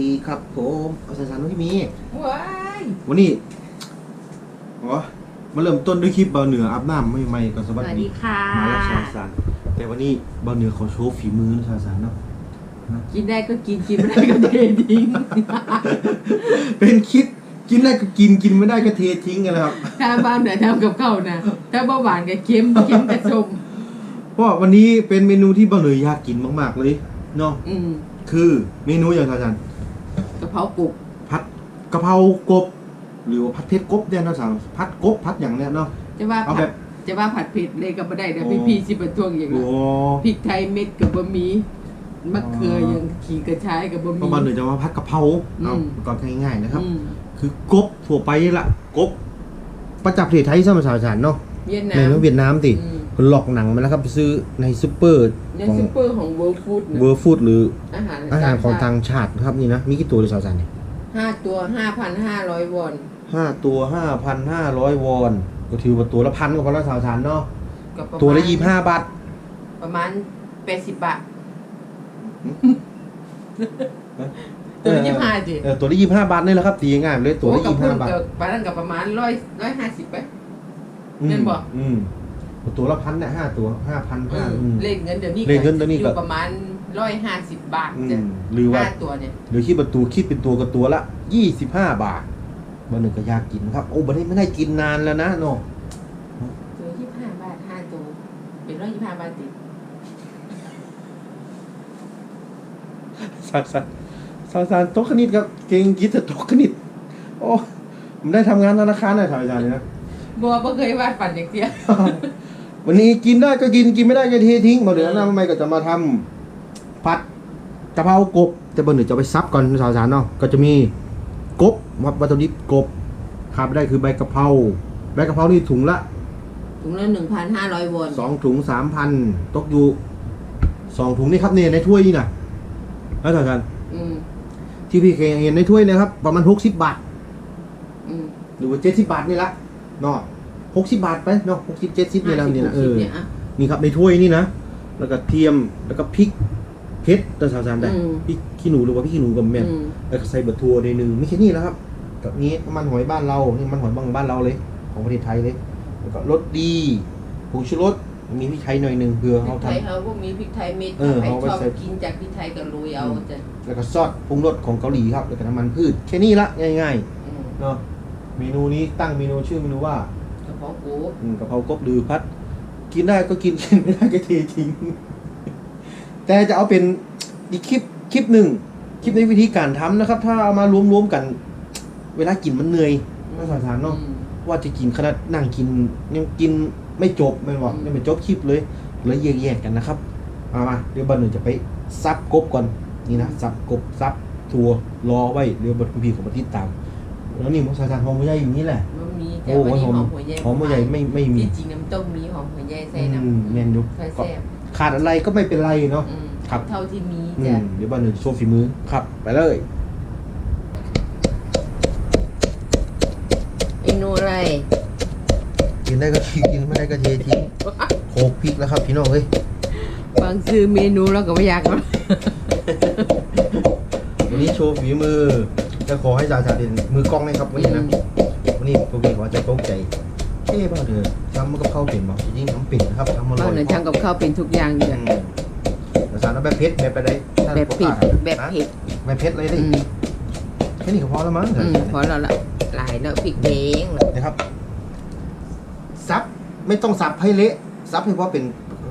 ดีครับผมเอาสารๆน้องที่มี ว้ายวันนี้อ๋อมาเริ่มต้นด้วยคลิปเบาเหนืออาบน้ำใหม่ๆก่อนสสวัสวัสดีดีค่ะมาแล้วชาสารแต่วันนี้เบาเหนือเขาโชว์ฝีมือนะชาสารเนาะ กินได้ก็กินกินไม่ได้ก็เททิ้งเป็นคลิปกินได้ก็กินกินไม่ได้ก็เททิ้งกันนะครับ ถ้าบ้านเหนือทำกับข้าวนะถ้าเบาหวานกับเค็มเค็มกับส้มเพราะวันนี้เป็นเมนูที่เบาเหนืออยากกินมากๆเลยเนาะ อืมคือเมนูอย่างชาสารกะเพ ราปุกผัดกะเพรากบ หรือว่าผัดเผ็ดกบเนี่ยเนาะสาวผัดกบผัดอย่างเนี้ยเนาะจะว่าเอาผัแบดบ จะว่าผัดเผ็ดเลยก็ไม่ได้นะโอ้ พี่พี่สิบะทวงอย่างโอ้นั้นพริกไทยเม็ดกับบะหมี่มะเขืออย่างขี่กระชายกับบะหเพมี่ราะเบาเหนือจะว่าผัดกะเพราเอาอืม ก่อนง่ายๆนะครับ อืมคือกบทั่วไปนี่ละกบประจับประเทศไทยสมัยสาวสารเนาะเวียดในนามเวียดนามติอืม คนหลอกหนังมาแล้วครับไปซื้อในซูเปอร์ในของ ซูเปอร์ของเวิร์ฟู้ดเวอร์ฟูดหรือ อาหารอาหารของทางชาตินะครับนี่นะมีกี่ตัวเลยสาวสารเนี่ยห้าตัวห้าพันห้าร้อยวอนห้าตัวห้าพันห้าร้อยวอนก็ถือว่าตัวละพันก็พอแล้วสาวสารเนาะก็ประมาณตัวละยี่ห้าบาทประมาณแปดสิบบาทตัวละยี่ห้าจิเออตัวละยี่ห้าบาทนี่แหละครับตีง่ายๆเลยตัวละโอ้กับยี่พุ่ห้านบาทกับปลานั่นกับประมาณร้อยร้อยห้าสิบไปอืมเงินบ่อืมตัวละพันเนี่ยห้าตัวห้าพันห้าอืมเลขเงินเดี๋ยวนี้เลขเงินเดี๋ยวนี้ก็อยู่ประมาณ ร้อยห้าสิบบาทอืจ้ะมหรือว่า ห้าตัวเนี่ยหรือคิดประตูคิดเป็นตัวกับตัวละยี่สิบห้าบาทบางหนึ่งก็อยากกินครับ โอ้บันนี้ไม่ได้กินนานแล้วนะเนาะตัวยี่สิบห้าบาทห้าตัวเป็นร้อยยี่สิบห้าบาทติสารสารสารสารโต๊ะคณิตครับเก่งคิดแต่โต๊ะคณิต โอ้ผมได้ทำงานธนาคารได้ถ่ายอาจารย์เลยนะ บัวบ่เคยวาดฝันอย่างเดียววันนี้กินได้ก็กินกินไม่ได้ก็เททิ้งมาเดี๋ยวหน้าไม่ก็จะมาทำผัด กะเพรากบ แต่บนหนึ่งจะเอาไปซับก่อนสาวสารเนาะก็จะมีกบวัตวัตถุดิบกบขาดไม่ได้คือใบกะเพราใบกะเพรานี่ถุงละถุงละหนึ่งพันห้าร้อยวอนสองถุงสามพันตกอยู่สองถุงนี่ครับเนี่ยในถ้วยนี่นะแล้วสาวสารอืมที่พี่เคยเห็นในถ้วยเนะครับ ประมาณหกสิบบาทอืมหรือว่าเจ็ดสิบบาทนี่ละเนาะหกสิบบาทไปเนาะหกสิบเจ็ดสิบนี่ละนี่นะเออห้าสิบหกสิบเนี่ยอะนี่ครับในถ้วยนี่นะแล้วก็เทียมแล้วก็พริก เผ็ดตัวสาวสารได้อืมพริกขี้หนูหรือว่าพริกขี้หนูกับแม่นอืมแล้วก็ใส่บะทัวในหนึ่งไม่ใช่นี่แล้วครับกับนี้มันหอยบ้านเรานี่มันหอยบางบ้านเราเลย ของประเทศไทยเลยแล้วก็รสดีผงชูรสมีพริกไทยหน่อยหนึ่งเพื่อพริเขากทไทยเขาก็มีพริกไทยเม็ดเออใครเอาไว้ชอบใส่ กินจากพริกไทยก็โรยเอาจ้ะำแล้วก็ซอสปรุงรสของเกาหลีครับแล้วก็น้ำมันพืชแค่นี้ละง่ายอืมๆเนาะเมนูนี้ตั้งเมนูชื่อเมนูว่ากระเพาะกูอืมกะเพรากบดือพัด กินได้ก็กินกินไม่ได้ก็เททิ้ง แต่จะเอาเป็นอีกคลิปคลิปหนึ่งคลิปในวิธีการทำนะครับ ถ้าเอามารวมๆกัน เวลากินมันเหนื่อยน่าสงสารเนาะอืมว่าจะกินขนาดนั่งกินยังกินไม่จบไม่บอกอืมยังไม่จบคลิปเลยเลยแยกๆกันนะครับมามาเดี๋ยวบันหนึ่งจะไปซับกบก่อนนี่นะซับกบซับทัวรอไว้เดี๋ยวบันคุณพี่ของมาติดตามแล้วนี่มอสซาทองไม่ใช่อย่างนี้แหละมันมีแต่โอ้วันนี้หอมหอมหัวใหญ่หอมหัวใหญ่ไม่ไม่มีที่จริงน้ำต้มมีหอมหัวใหญ่ใส่อืน้มแมนยุำใส่ก็แซ่บ ขาดอะไรก็ไม่เป็นไรเนาะ อืมครับ เท่าที่มีอืจ้ะมเดี๋ยวบันหนึ่งโชว์ฝีมือครับ ไปเลยเมนูอะไรกินได้ก็ทิ้งกินไม่ได้ก็เททิ้งโขกพริกแล้วครับพี่น้องเฮ้ยบางซื้อเมนูแล้วก็ไม่อยากแล้ววันนี้โชว์ฝีมือจะขอให้จ่าจ่าเด่นมือกล้องนะครับวันนี้นะวันนี้พวกนี้ขอจะตกใจ เอ๊ะบ้าเถอะทำมันกับข้าวเป็นบ่จริงๆทำเป็นนะครับทำมาลบ้าอนยหนึ่งทำกับข้าวเป็นทุกอย่างอยู่อืมแต่สารเอาแบบเผ็ดแบบไปได้ถ้าแบบผ็ดโอกาสแบบผ็ดแบบเผ็ดเลยดิอืมแค่นี้ก็พอแล้วมั้งอืมพอแล้วละหลายแล้วพริกแดงนะครับซับไม่ต้องสับให้เละซับให้พอเป็น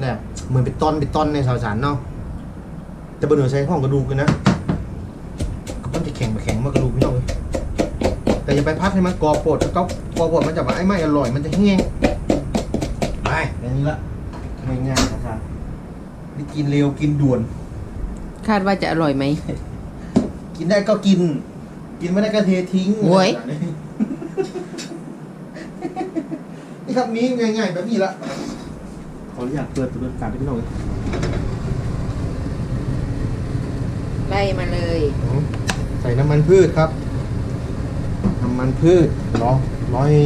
แหละเหมือนเป็นตอนเป็นตอนในสาวสารเนาะแต่บนเหนือใช้ห้องกระดูกกันนะมันจะแข็งไปแข็งมากกระดูกพี่น้องเลย แต่อย่าไปพัดให้มันกรอบโปดก็กรอบโปดมันจะว่าไอ้ไม่อร่อยมันจะแห้งไปแค่นี้ละง่ายๆนะครับนี่กินเร็วกินด่วน คาดว่าจะอร่อยไหม กินได้ก็กิน กินไม่ได้ก็เททิ้งโว้ย นี่ครับนี้ง่ายๆแบบนี้ละขออนุญาตเปิดเปิดการให้พี่น้องเลยไล่มาเลย ใส่น้ำมันพืชครับน้ำ มันพืชรอรอให้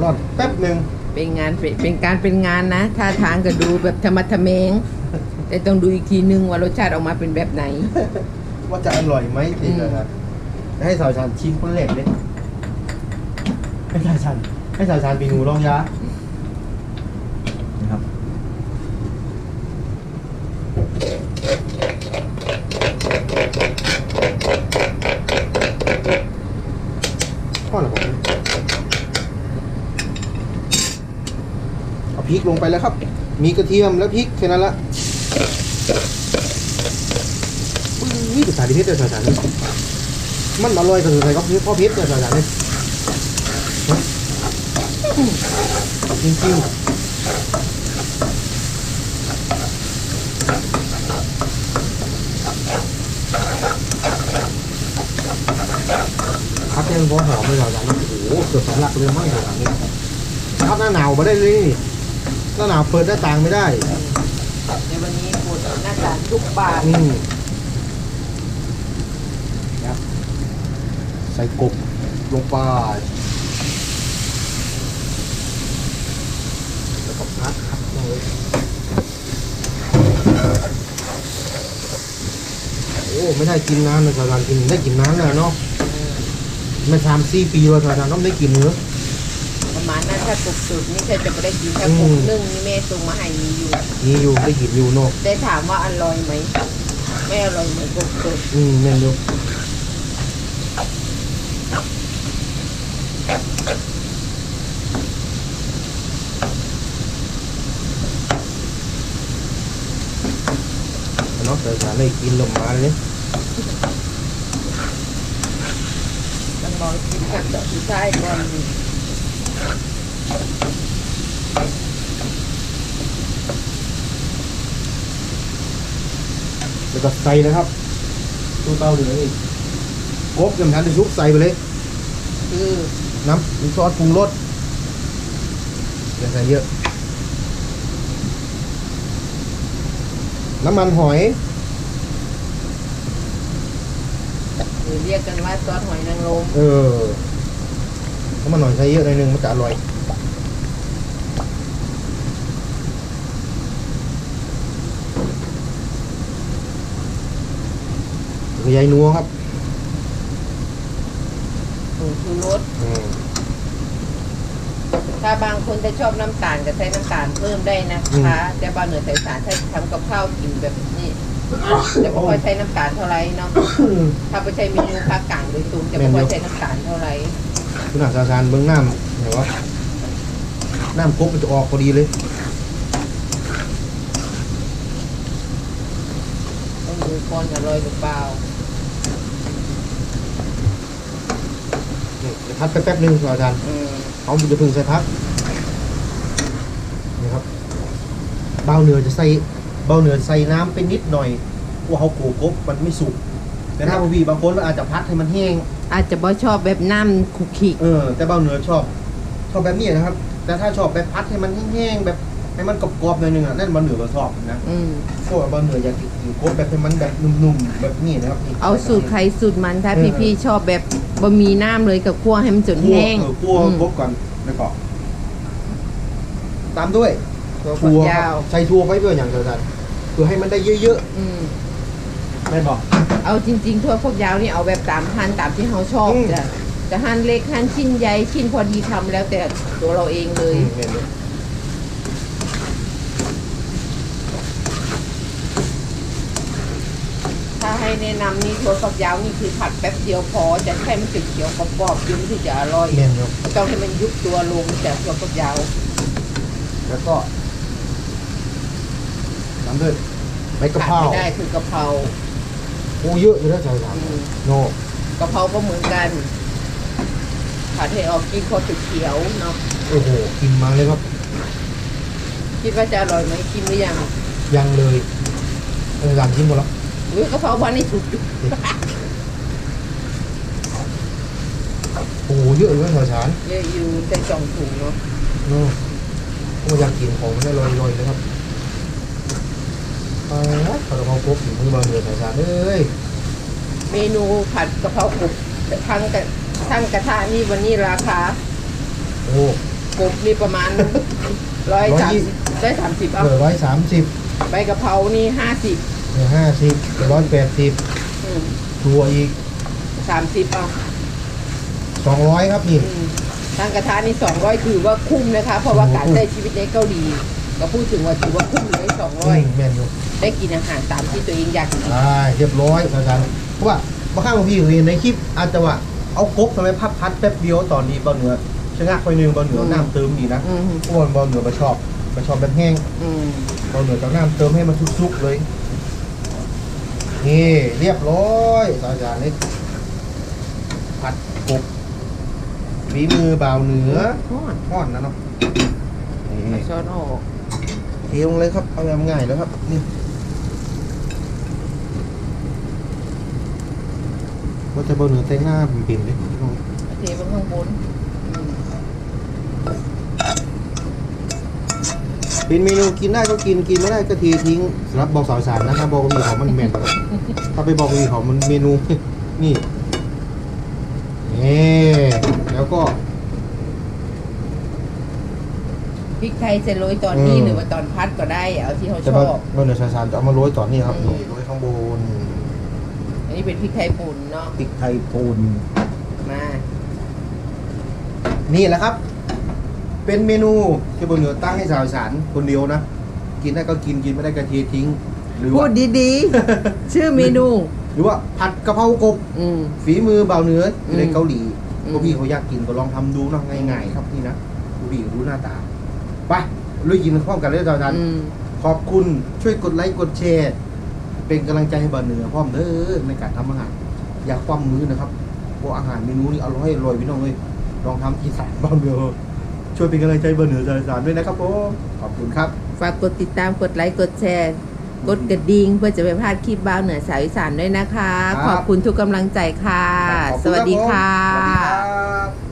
รอดแป๊บหนึ่งเป็นงานเป็นเป็นการเป็นงานนะท่าทางก็ดูแบบธรรมะทะเมง แต่ต้องดูอีกทีนึงว่ารสชาติออกมาเป็นแบบไหน ว่าจะอร่อยไหมจริงๆครับให้สาวชันชิมคนแรกเลยให้สาวชันให้สาวชันปีนูลองยานะครับพ่อเหรอผมเอา พริกลงไปแล้วครับ มีกระเทียมและพริกแค่นั้นละนี่ภาษาที่เพชรเจอสาสารนี่มันอร่อยกับอะไรก็พ่อเพชรเจอสาสารนี่จริงจริงๆพัดเนี่ยมันพอหอมเลยสาสารนี่โอ้โหเกือบสำลักเลยมั้งสาสารนี่พัดหน้าหนาวมาได้เลยนี่ หน้าหนาวเปิดหน้าต่างไม่ได้ในวันนี้ปวดหน้าตาทุกบาทอืมครับใส่กบลงไปแล้วก็พัดครับเลยโอ้ไม่ได้กินนานเลยสาวานกินได้กินนานแล้วเนาะไม่สามสี่ปีแล้วสาวานต้องได้กินเนื้อประมาณนั้น ถ้าสุกสุดนี่ถ้าจะไม่ได้กินแค่อืปุมกนึ่งนี่แม่ส่งมาให้มีอยู่นี่อยู่ได้กินอยู่เนาะได้ถามว่าอร่อยไหมไม่อร่อยเหมือนปุกสุดอืมแม่นอยู่เนาะแต่สารได้กินลงมาเลยเนี่ยต้องลองกินกับดอกที่ใช่ก่อน แล้วก็ใส่นะครับตู้เต้าเหลืองอีกกบยำทันได้ชุบใส่ไปเลยคือน้ำน้ำซอสปรุงรสอย่าใส่เยอะ น้ำมันหอยหรือเรียกกันว่าซอสหอยนางรมเออน้ำมันหอยใส่เยอะหน่อยนึงมันจะอร่อย ยายนัวครับผงชูรสอืมถ้าบางคนจะชอบน้ำตาลก็ใช้น้ำตาลเพิ่มได้นะคะ แต่บางเหนือใส่สารถ้าทำกับข้าวกินแบบนี้จะไม่ค่อยใช้น้ำตาลเท่าไหร่เนาะถ้าไปใช้เมนูภาคกลางโดยตรงจะไม่ค่อยใช้น้ำตาลเท่าไหร่คุณอาจารย์เบื้องน้ำเห็นว่าน้ำครบมันจะออกพอดีเลยต้องดูก่อนอร่อยหรือเปล่า นี่เดี๋ยวพัดไปแป๊บนึงครับอาจารย์อืมเอาจะพึ่งใส่พักนี่ครับเบ้าเนื้อจะใส่เบ้าเนื้อใส่น้ำเป็นนิดหน่อยว่าเขาโกกบมันไม่สุกแต่ถ้าบางวีบางคนอาจจะพัดให้มันแห้ง อาจจะบ่ชอบแบบน้ำคุกคิกเออแต่เบ้าเนื้อชอบ ชอบแบบนี้นะครับ แต่ถ้าชอบแบบพัดให้มันแห้งๆแบบ ให้มันกรอบๆหน่อยนึงอะนั่นเบ้าเนื้อก็ชอบนะอืมเพราะว่าเบ้าเนื้ออยากกินกบแบบให้มันแบบนุ่มๆแบบนี้นะครับนี่เอาสูตรใครสูตรมันถ้าเออพี่ๆชอบแบบบะหมี่น้ำเลยกับคั่วให้มันจนคั่วแห้งเออคั่วอืมกบก่อนแล้วก็ตามด้วยถั่วฝัถั่กวคยารับวใส่ถั่วไว้เพื่ออย่างเดียวกันคือให้มันได้เยอะอืมๆแม่นบอก เอาจริงๆถั่วฝักยาวนี่เอาแบบตามหั่นตามที่เขาชอบอืม จะจะหั่นเล็กหั่นชิ้นใหญ่ชิ้นพอดีทำแล้วแต่ตัวเราเองเลยแม่นเลย ถ้าให้ แนะนำนี่ถั่วฝักยาวนี่คือผัดแป๊บเดียวพอจะให้มันติดเขียวกรอบๆยิ่งที่จะอร่อยแม่นครับต้องให้มันยุบตัวลงจากถั่วฝักยาวแล้วก็ตามด้วยใบกะขาดเพราไม่ได้คือกะเพราโอ้เยอะอยู่แล้วใส่สามอืมโนกะเพราก็เหมือนกันผัดให้ออกกินพอติดเขียวเนาะโอ้โหกินมาเลยครับคิดว่าจะอร่อยไหมกินหรือยังยังเลยเออสามชิ้นหมดแล้ว อุ้ยกะเพราบ้านนี่สุดโอ้โหเยอะเลยใส่สารเยอะอยู่ใส่สองถุงเนาะโน่ผมอยากกินของมันได้ลอยๆเลยครับไปนะขอเราครบถึงมือบางเดือนใส่สารเอ้ยเมนูผัดกะเพรากบทั้งกระทั้งกระทะนี่วันนี้ราคาโอ้กบนี่ประมาณร้อยสามสิบได้สามสิบเอาเหลือร้อยสามสิบใบกะเพรานี่ห้าสิบเหลือห้าสิบเหลือร้อยแปดสิบอือืมถั่วอีกสามสิบเอาสองร้อยครับนี่อืมทางกระทะนี่สองร้อยถือว่าคุ้มนะคะ เพราะว่าการใช้ชีวิตในเกาหลีก็พูดถึงว่าถือว่าคุ้มเลยสองร้อยมแม่นอยู่ได้กินอาหารตามที่ตัวเองอยากกินอ่าเรียบร้อยอาจารย์เพราะว่าบางครั้งบางทีเห็นในคลิปอาจจะว่าเอากบทำไมพับพัดแป๊บเดียวตอนนี้เบาเหนือชะงักไปหนึ่งเบาเหนือน้ำเติมดีนะอืมเพราะว่าเบาเหนือมาชอบมาชอบแบบแห้งอืมเบาเหนือจะเอาน้ำเติมให้มันซุกๆเลย นี่เรียบร้อยอาจารย์นี่ผัดกบฝีมือบ่าวเหนือทอดทอดนะเนาะนี่ช้อนออกเทลงเลยครับ เอาแบบง่ายแล้วครับ นี่ว่าจะเบาเหนือแต่งหน้าเปลี่ยนเลยพี่น้องเทไปข้างบนอืม เป็นเมนูกินได้ก็กินกินไม่ได้ก็เททิ้งสำหรับบอกสาวสารนะถ้าบอกมีของมันแมนถ้าไปบอกมีของมันเมนูนี่นี่แล้วก็พริกไทยจะโรยตอนนี้อืมหรือว่าตอนพัดก็ได้เอาที่เขาชจะอมาบเบาเหนือสาวสารจะเอามาโรยต่อนี่ครับอืมนี่โรยข้างบนอันนี้เป็นพริกไทยป่นเนาะพริกไทยป่นมา นี่แหละครับ เป็นเมนูที่บนเหนือตั้งให้สาวสารคนเดียวนะ กินได้ก็กินกินไม่ได้ก็เททิ้ง หรือพูว่า ดดีๆ ชื่อเมนู หรือว่าผัดกะเพรากบ อืม ฝีมือเบาเนื้ออยู่ในอืมเกาหลีอืม พวกพี่เขาอยากกินก็ลองทำดูเนาะง่ายๆครับนี่นะดูดีดูหน้าตา ไปลุยกินพร้อมกันเลยสาวสารอืม ขอบคุณช่วยกดไลค์กดแชร์ เป็นกำลังใจให้เบาเหนือพร้อมเด้อในการทำอาหาร อย่าคว่ำมือนะครับเพราะอาหารเมนูนี้อร่อยอร่อยพี่น้องเลยลองทำอีสานเบาเหนือ ช่วยเป็นกำลังใจเบาเหนือสาวสารด้วยนะครับผมขอบคุณครับ ฝากกดติดตามกดไลค์กดแชร์ กดกระดิ่งเพื่อจะไม่พลาดคลิปบ้าวเหนือสาวอีสานด้วยนะคะ ครับ ขอบคุณทุกกำลังใจค่ะ ขอบสณวัสดีรับผมค่ะสวัสดีครับ